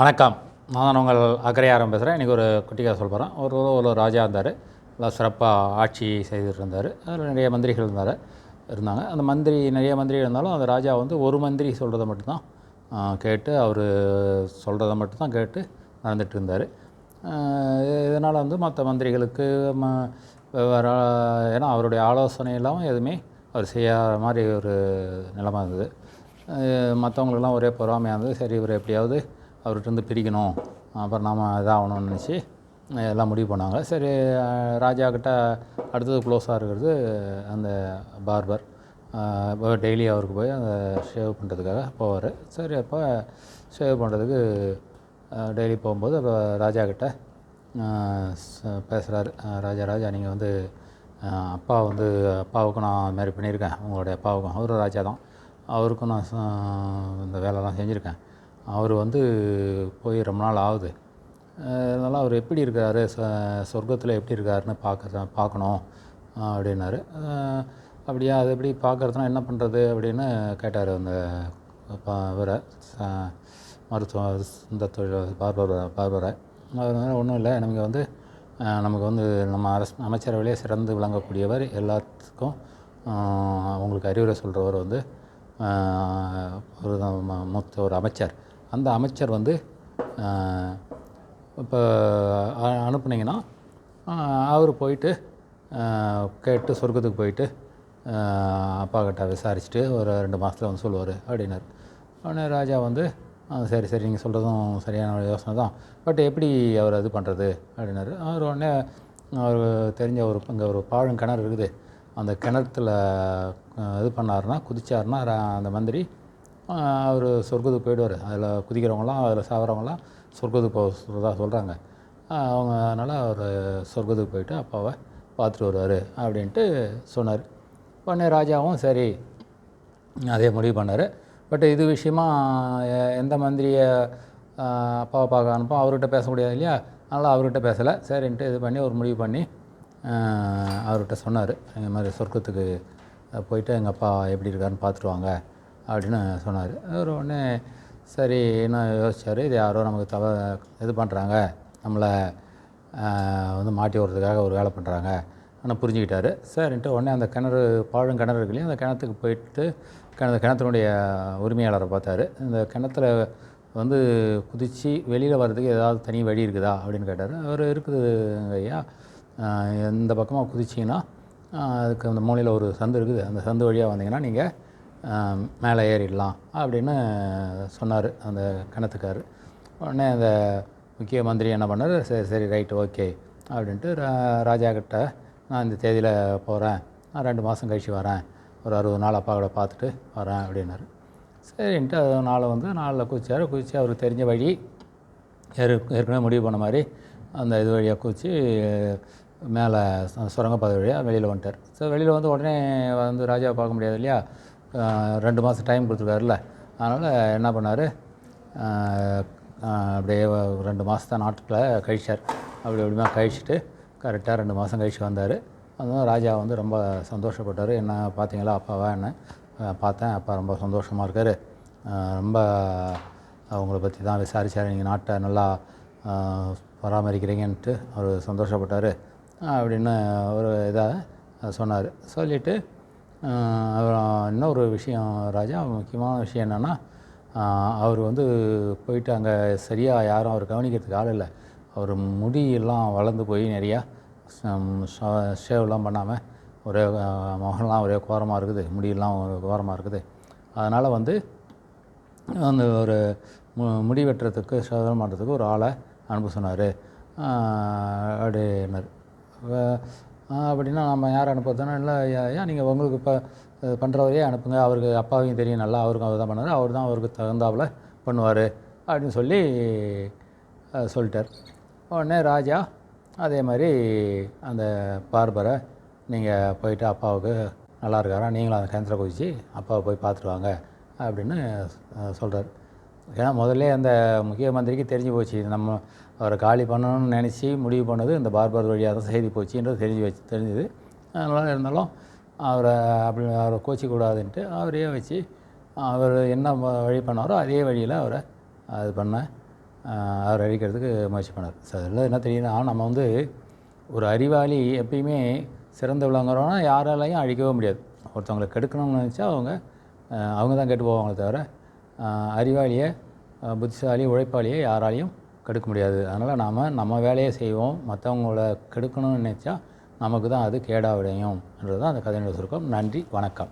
வணக்கம். நான் தான் உங்கள் அக்கறையாரம் பேசுகிறேன் இன்றைக்கி ஒரு குட்டிக்காக சொல்ல போகிறேன் ஒரு ஒரு ராஜா இருந்தார். நல்லா சிறப்பாக ஆட்சி செய்துட்டு இருந்தார் அதில் நிறைய மந்திரிகள் இருந்தார் இருந்தாங்க. அந்த மந்திரி நிறைய மந்திரி இருந்தாலும் அந்த ராஜா வந்து ஒரு மந்திரி சொல்கிறத மட்டும்தான் கேட்டு அவர் சொல்கிறத மட்டும்தான் கேட்டு நடந்துட்டு இருந்தார். இதனால் வந்து மற்ற மந்திரிகளுக்கு ம ஏன்னா அவருடைய ஆலோசனை இல்லாமல் எதுவுமே அவர் செய்யாத மாதிரி ஒரு நிலமாக இருந்தது. மற்றவங்களுக்கெல்லாம் ஒரே பொறாமையாக இருந்தது. சரி இவர் எப்படியாவது அவர்கிட்ட இருந்து பிரிக்கணும். அப்புறம் நாம் இதாகணும்னு நினச்சி எல்லாம் முடிவு பண்ணாங்க. சரி ராஜா கிட்ட அடுத்தது க்ளோஸாக இருக்கிறது அந்த பார்பர். டெய்லி அவருக்கு போய் அந்த ஷேவ் பண்ணுறதுக்காக போவார். சரி அப்போ ஷேவ் பண்ணுறதுக்கு டெய்லி போகும்போது அப்போ ராஜா கிட்ட பேசுகிறாரு ராஜா ராஜா நீங்கள் வந்து அப்பா வந்து அப்பாவுக்கும் நான் மாரி பண்ணியிருக்கேன். உங்களுடைய அப்பாவுக்கும். அவரும் ராஜா தான். அவருக்கும் நான் இந்த வேலைலாம் செஞ்சுருக்கேன். அவர் வந்து போய் ரொம்ப நாள் ஆகுது. அதனால் அவர் எப்படி இருக்காரு? ச சொர்க்கத்தில் எப்படி இருக்காருன்னு பார்க்க பார்க்கணும் அப்படின்னாரு. அப்படியா அது எப்படி பார்க்கறதுனா என்ன பண்ணுறது அப்படின்னு கேட்டார் அந்த ப- இவரை. ச- மருத்துவ இந்த தொழில் பார்பர் பார்பரை அவர் வந்து ஒன்றும் இல்லை. நமக்கு வந்து நமக்கு வந்து நம்ம அரசு அமைச்சரவையிலே சிறந்து விளங்கக்கூடியவர் எல்லாத்துக்கும் அவங்களுக்கு அறிவுரை சொல்கிறவர் வந்து ஒரு மூத்த ஒரு அமைச்சர். அந்த அமைச்சர் வந்து இப்போ அனுப்புனீங்கன்னா அவர் போயிட்டு கேட்டு சொர்க்கத்துக்கு போயிட்டு அப்பா கிட்ட விசாரிச்சுட்டு ஒரு ரெண்டு மாதத்தில் வந்து சொல்லுவார் அப்படின்னார். உடனே ராஜா வந்து சரி சரி நீங்கள் சொல்கிறதும் சரியான ஒரு யோசனை தான். பட் எப்படி அவர் இது பண்ணுறது அப்படின்னாரு. அவர் உடனே அவர் தெரிஞ்ச ஒரு இங்கே ஒரு பாழும் கிணறு இருக்குது. அந்த கிணத்துல இது பண்ணாருன்னா குதிச்சாருன்னா ரா- அந்த மந்திரி அவர் சொர்க்கத்துக்கு போயிடுவார். அதில் குதிக்கிறவங்களாம் அதில் சாகிறவங்களாம் சொர்க்கத்துக்கு போக சொல்கிறதா சொல்கிறாங்க அவங்க அதனால் அவர் சொர்க்கத்துக்கு போயிட்டு அப்பாவை பார்த்துட்டு வருவார் அப்படின்ட்டு சொன்னார். உடனே ராஜாவும் சரி அதே முடிவு பண்ணார். பட் இது விஷயமா எ- எந்த மந்திரியை அப்பாவை பார்க்க அனுப்போம் அவர்கிட்ட பேச முடியாது இல்லையா? அதனால் அவர்கிட்ட பேசலை. சரின்ட்டு இது பண்ணி ஒரு முடிவு பண்ணி அவர்கிட்ட சொன்னார். இந்த மாதிரி சொர்க்கத்துக்கு போயிட்டு எங்கள் அப்பா எப்படி இருக்காருன்னு பார்த்துட்டு வாங்க. அப்படின்னு சொன்னார். அவர் உடனே சரி என்ன யோசித்தார் இது யாரோ நமக்கு தவ இது பண்ணுறாங்க நம்மளை வந்து மாட்டி விடுறதுக்காக ஒரு வேலை பண்ணுறாங்க ஆனால் புரிஞ்சுக்கிட்டாரு. சரின்ட்டு உடனே அந்த கிணறு பாழும் கிணறு இருக்குல்லையும் அந்த கிணத்துக்கு போயிட்டு கிணறு கிணத்தினுடைய உரிமையாளரை பார்த்தாரு. இந்த கிணத்துல வந்து குதித்து வெளியில் வர்றதுக்கு ஏதாவது தனி வழி இருக்குதா அப்படின்னு கேட்டார். அவர் இருக்குது ஐயா. எந்த பக்கமாக குதிச்சிங்கன்னா அதுக்கு அந்த மூலையில் ஒரு சந்து இருக்குது. அந்த சந்து வழியாக வந்தீங்கன்னா நீங்கள் மேலே ஏறிடலாம் அப்படின்னு சொன்னார் அந்த கிணத்துக்கார். உடனே அந்த முக்கிய மந்திரி என்ன பண்ணார்? சரி சரி ரைட்டு ஓகே அப்படின்ட்டு ரா- ராஜா கிட்ட நான் இந்த தேதியில் போகிறேன் நான் ரெண்டு மாதம் கழிச்சு வரேன். ஒரு அறுபது நாள் அப்பா கூட பார்த்துட்டு வரேன் அப்படின்னாரு. சரின்ட்டு அது நாளை வந்து நாளில் குதிச்சார். குதித்து அவருக்கு தெரிஞ்ச வழி ஏற ஏற்கனவே முடிவு பண்ண மாதிரி அந்த இது வழியாக குதித்து மேலே சுரங்கப்பாதை வழியாக வெளியில் வந்துட்டார். ஸோ வெளியில் வந்து உடனே வந்து ராஜாவை பார்க்க முடியாது இல்லையா? ரெண்டு மாதம் டைம் கொடுத்துருக்காருல்ல. அதனால் என்ன பண்ணார்? அப்படியே ரெண்டு மாதத்தை நாட்டுக்குள்ள கழிச்சார். அப்படி அப்படிமா கழிச்சிட்டு கரெக்டாக ரெண்டு மாதம் கழிச்சு வந்தார். அதுவும் ராஜா வந்து ரொம்ப சந்தோஷப்பட்டார். என்ன பார்த்தீங்களா அப்பாவா என்ன? பார்த்தேன். அப்பா ரொம்ப சந்தோஷமாக இருக்கார். ரொம்ப அவங்கள பற்றி தான் விசாரித்தார் நீங்கள் நாட்டை நல்லா பராமரிக்கிறீங்கன்ட்டு அவர் சந்தோஷப்பட்டார். அப்படின்னு ஒரு இதாக சொன்னார். சொல்லிவிட்டு இன்னொரு விஷயம் ராஜா முக்கியமான விஷயம் என்னென்னா அவர் வந்து போயிட்டு அங்கே சரியாக யாரும் அவர் கவனிக்கிறதுக்கு ஆள் இல்லை. அவர் முடியெல்லாம் வளர்ந்து போய் நிறையா ஷேவ்லாம் பண்ணாமல் ஒரே முகம்லாம் ஒரே கோரமாக இருக்குது. முடியெல்லாம் ஒரு கோரமாக இருக்குது. அதனால் வந்து அந்த ஒரு மு முடி வெட்டுறதுக்கு சோதனை பண்ணுறதுக்கு ஒரு ஆளை அனுப்ப சொன்னார். அப்படின்னாரு. அப்படின்னா நம்ம யார் அனுப்புறதுனா இல்லை ஐயா ஏன் நீங்கள் உங்களுக்கு இப்போ பண்ணுறவரையே அனுப்புங்க. அவருக்கு அப்பாவையும் தெரியும். நல்லா அவருக்கும் அவர் தான் பண்ணார் அவர் தான் அவருக்கு தகுந்தாப்புல பண்ணுவார். அப்படின்னு சொல்லி சொல்லிட்டார். உடனே ராஜா அதே மாதிரி அந்த பார்பரை நீங்கள் போயிட்டு அப்பாவுக்கு நல்லா இருக்காரா? நீங்களும் அந்த கிணத்துல குதிச்சு அப்பாவை போய் பார்த்துட்டு வாங்க அப்படின்னு சொல்கிறார் ஏன்னா முதல்ல அந்த முக்கிய மந்திரிக்கு தெரிஞ்சு போச்சு. நம்ம அவரை காலி பண்ணணும்னு நினச்சி முடிவு பண்ணது இந்த பார்பர் வழியாக தான் செய்தி போச்சுன்றது தெரிஞ்சு வச்சு தெரிஞ்சுது. அதனால் இருந்தாலும் அவரை அப்படி அவரை கோச்சிக்கூடாதுன்ட்டு அவரையே வச்சு அவர் என்ன வழி பண்ணாரோ அதே வழியில் அவரை அது பண்ண அவரை அவர் அழிக்கிறதுக்கு முயற்சி பண்ணார். ஸோ அதில் என்ன தெரியுதுன்னா நம்ம வந்து ஒரு அறிவாளி எப்பயுமே சிறந்து விளங்குறோன்னா யாராலையும் அழிக்கவே முடியாது. ஒருத்தவங்களை கெடுக்கணும்னு நினச்சா அவங்க அவங்க தான் கெட்டு போவாங்களே தவிர அறிவாளியை புத்திசாலி உழைப்பாளியை யாராலையும் கெடுக்க முடியாது. அதனால் நாம் நம்ம வேலையை செய்வோம். மற்றவங்கள கெடுக்கணும்னு நினச்சா நமக்கு தான் அது கேடாவிடையும் விடையும்ன்றது தான் அந்த கதையினுடைய சுருக்கம். நன்றி வணக்கம்.